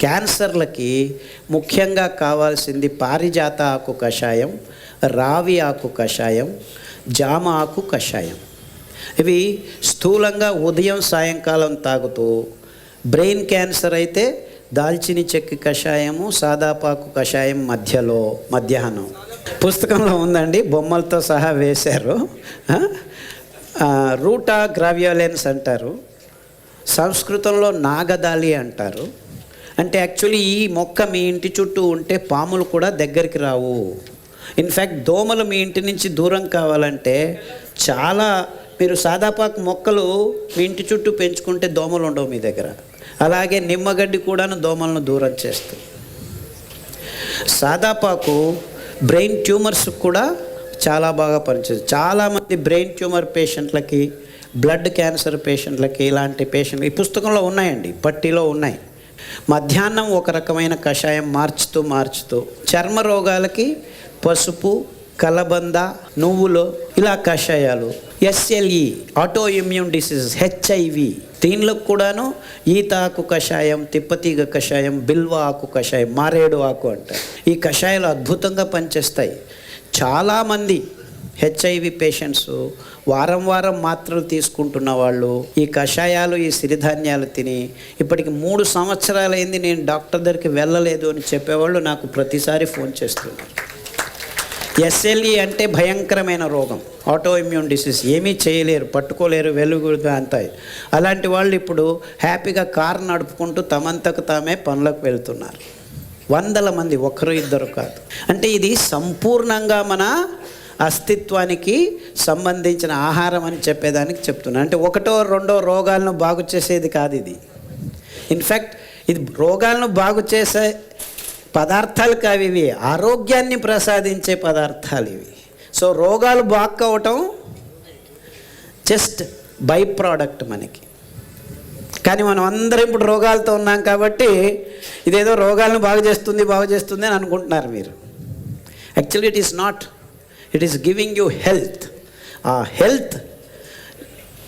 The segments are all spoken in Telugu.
క్యాన్సర్లకి ముఖ్యంగా కావాల్సింది పారిజాత ఆకు కషాయం రావి ఆకు కషాయం జామ ఆకు కషాయం. ఇవి స్థూలంగా ఉదయం సాయంకాలం తాగుతూ బ్రెయిన్ క్యాన్సర్ అయితే దాల్చిని చెక్కి కషాయము సాదాపాకు కషాయం మధ్యలో మధ్యాహ్నం. పుస్తకంలో ఉందండి బొమ్మలతో సహా వేశారు. రూటా గ్రావ్యోలెన్స్ అంటారు. సంస్కృతంలో నాగదాలి అంటారు. అంటే యాక్చువల్లీ ఈ మొక్క మీ ఇంటి చుట్టూ ఉంటే పాములు కూడా దగ్గరికి రావు. ఇన్ఫ్యాక్ట్ దోమలు మీ ఇంటి నుంచి దూరం కావాలంటే చాలా మీరు సాదాపాకు మొక్కలు మీ ఇంటి చుట్టూ పెంచుకుంటే దోమలు ఉండవు మీ దగ్గర. అలాగే నిమ్మగడ్డి కూడాను దోమలను దూరం చేస్తుంది. సాదాపాకు బ్రెయిన్ ట్యూమర్స్ కూడా చాలా బాగా పనిచేస్తుంది. చాలామంది బ్రెయిన్ ట్యూమర్ పేషెంట్లకి బ్లడ్ క్యాన్సర్ పేషెంట్లకి ఇలాంటి పేషెంట్ ఈ పుస్తకంలో ఉన్నాయండి పట్టిలో ఉన్నాయి. మధ్యాహ్నం ఒక రకమైన కషాయం మార్చుతూ మార్చుతూ చర్మ రోగాలకి పసుపు కలబంద నువ్వులు ఇలా కషాయాలు SLE autoimmune diseases HIV దీనిలో కూడాను ఈత ఆకు కషాయం తిప్పతీగ కషాయం బిల్వ ఆకు కషాయం మారేడు ఆకు అంటారు ఈ కషాయాలు అద్భుతంగా పనిచేస్తాయి. చాలామంది హెచ్ఐవి పేషెంట్స్ వారం వారం మాత్రలు తీసుకుంటున్న వాళ్ళు ఈ కషాయాలు ఈ సిరిధాన్యాలు తిని ఇప్పటికి మూడు సంవత్సరాలైంది నేను డాక్టర్ దగ్గరికి వెళ్ళలేదు అని చెప్పేవాళ్ళు నాకు ప్రతిసారి ఫోన్ చేస్తున్నారు. ఎస్ఎల్ఈ అంటే భయంకరమైన రోగం. ఆటో ఇమ్యూన్ డిసీజ్ ఏమీ చేయలేరు పట్టుకోలేరు వెలుగుగా అంతాయి అలాంటి వాళ్ళు ఇప్పుడు హ్యాపీగా కారు నడుపుకుంటూ తమంతకు తామే పనులకు వెళ్తున్నారు. వందల మంది ఒకరు ఇద్దరు కాదు. అంటే ఇది సంపూర్ణంగా మన అస్తిత్వానికి సంబంధించిన ఆహారం అని చెప్పేదానికి చెప్తున్నాను అంటే ఒకటో రెండో రోగాలను బాగు చేసేది కాదు ఇది. ఇన్ఫ్యాక్ట్ ఇది రోగాలను బాగు చేసే పదార్థాలు కావు ఇవి. ఆరోగ్యాన్ని ప్రసాదించే పదార్థాలు ఇవి. సో రోగాలు బాక్ అవటం జస్ట్ బై ప్రోడక్ట్ మనకి. కానీ మనం అందరం ఇప్పుడు రోగాలతో ఉన్నాం కాబట్టి ఇదేదో రోగాలను బాగు చేస్తుంది బాగు చేస్తుంది అని అనుకుంటున్నారు మీరు. Actually it is not it is giving you health ఆ హెల్త్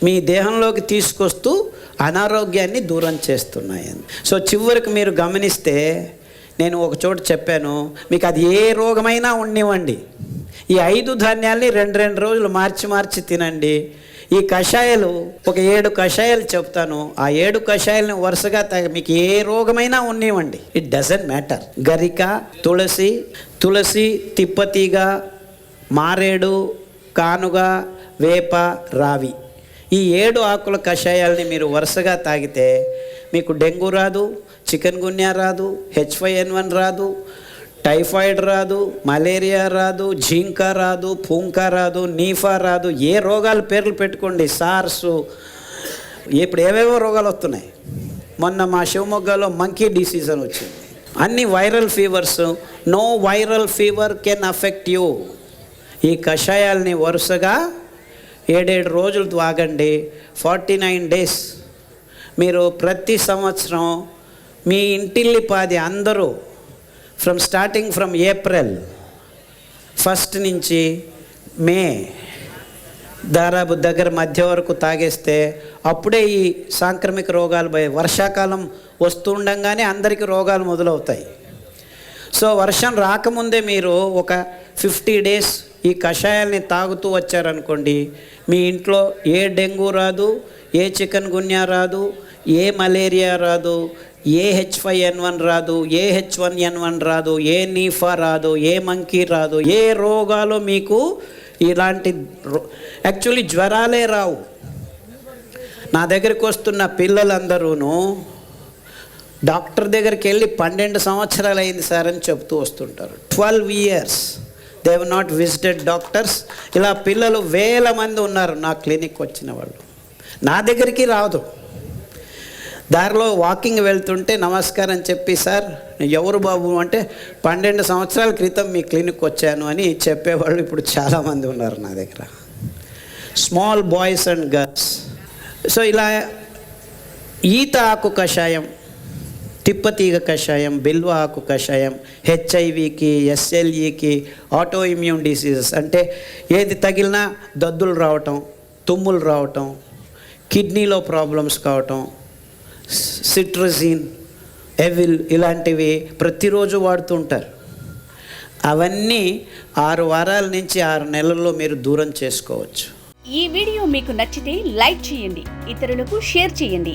మీ దేహంలోకి తీసుకొస్తూ అనారోగ్యాన్ని దూరం చేస్తున్నాయి సో చివరికి మీరు గమనిస్తే నేను ఒక చోట చెప్పాను మీకు అది ఏ రోగమైనా ఉండనివ్వండి. ఈ ఐదు ధాన్యాల్ని రెండు రెండు రోజులు మార్చి మార్చి తినండి. ఈ కషాయాలు ఒక ఏడు కషాయాలు చెప్తాను ఆ ఏడు కషాయాలను వరుసగా తాగ మీకు ఏ రోగమైనా ఉండనివ్వండి. ఇట్ డజంట్ మ్యాటర్ గరిక తులసి తులసి తిప్పతీగ మారేడు కానుగ వేప రావి. ఈ ఏడు ఆకుల కషాయాల్ని మీరు వరుసగా తాగితే మీకు డెంగ్యూ రాదు చికెన్ గున్యా రాదు హెచ్ ఎన్ వన్ రాదు టైఫాయిడ్ రాదు మలేరియా రాదు జింకా రాదు పూంకా రాదు నీఫా రాదు. ఏ రోగాల పేర్లు పెట్టుకోండి. సార్స్ ఇప్పుడు ఏవేవో రోగాలు వస్తున్నాయి. మొన్న మా శివమొగ్గలో మంకీ డిసీజ్ అని వచ్చింది. అన్ని viral fevers no viral fever can affect you. ఈ కషాయాల్ని వరుసగా ఏడేడు రోజులు తాగండి ఫార్టీ నైన్ డేస్. మీరు ప్రతి సంవత్సరం మీ ఇంటిల్లి పాది అందరూ from starting from April first నుంచి మే దాదాపు దగ్గర మధ్య వరకు తాగేస్తే అప్పుడే ఈ సాంక్రమిక రోగాలు భయ- వర్షాకాలం వస్తుండగానే అందరికీ రోగాలు మొదలవుతాయి. సో వర్షం రాకముందే మీరు ఒక ఫిఫ్టీ డేస్ ఈ కషాయాల్ని తాగుతూ వచ్చారనుకోండి మీ ఇంట్లో ఏ డెంగ్యూ రాదు ఏ చికెన్ గున్యా రాదు ఏ మలేరియా రాదు ఏ హెచ్ ఫైవ్ ఎన్ వన్ రాదు ఏ హెచ్ వన్ ఎన్ వన్ రాదు ఏ నీఫా రాదు ఏ మంకీ రాదు ఏ రోగాలు మీకు ఇలాంటి యాక్చువల్లీ జ్వరాలే రావు. నా దగ్గరికి వస్తున్న పిల్లలందరూను డాక్టర్ దగ్గరికి వెళ్ళి పన్నెండు సంవత్సరాలు అయింది సార్ అని చెప్తూ వస్తుంటారు. Twelve years. They not visited doctors ఇలా పిల్లలు వేల మంది ఉన్నారు. నా క్లినిక్ వచ్చిన వాళ్ళు. నా దగ్గరికి రాదు. దారిలో వాకింగ్ వెళ్తుంటే నమస్కారం చెప్పి సార్ ఎవరు బాబు? అంటే పన్నెండు సంవత్సరాల క్రితం మీ క్లినిక్ వచ్చాను అని చెప్పేవాళ్ళు ఇప్పుడు చాలామంది ఉన్నారు నా దగ్గర. Small boys and girls so ఇలా ఈత ఆకు కషాయం తిప్పతీగ కషాయం బిల్వ ఆకు కషాయం హెచ్ఐవికి ఎస్ఎల్ఈకి ఆటో ఇమ్యూన్ డిసీజెస్ అంటే ఏది తగిలినా దద్దులు రావటం తుమ్ములు రావటం కిడ్నీలో ప్రాబ్లమ్స్ కావటం సిట్రజిన్ ఎవిల్ ఇలాంటివి ప్రతిరోజు వాడుతుంటారు అవన్నీ ఆరు వారాల నుంచి ఆరు నెలల్లో మీరు దూరం చేసుకోవచ్చు. ఈ వీడియో మీకు నచ్చితే లైక్ చేయండి ఇతరులకు షేర్ చేయండి.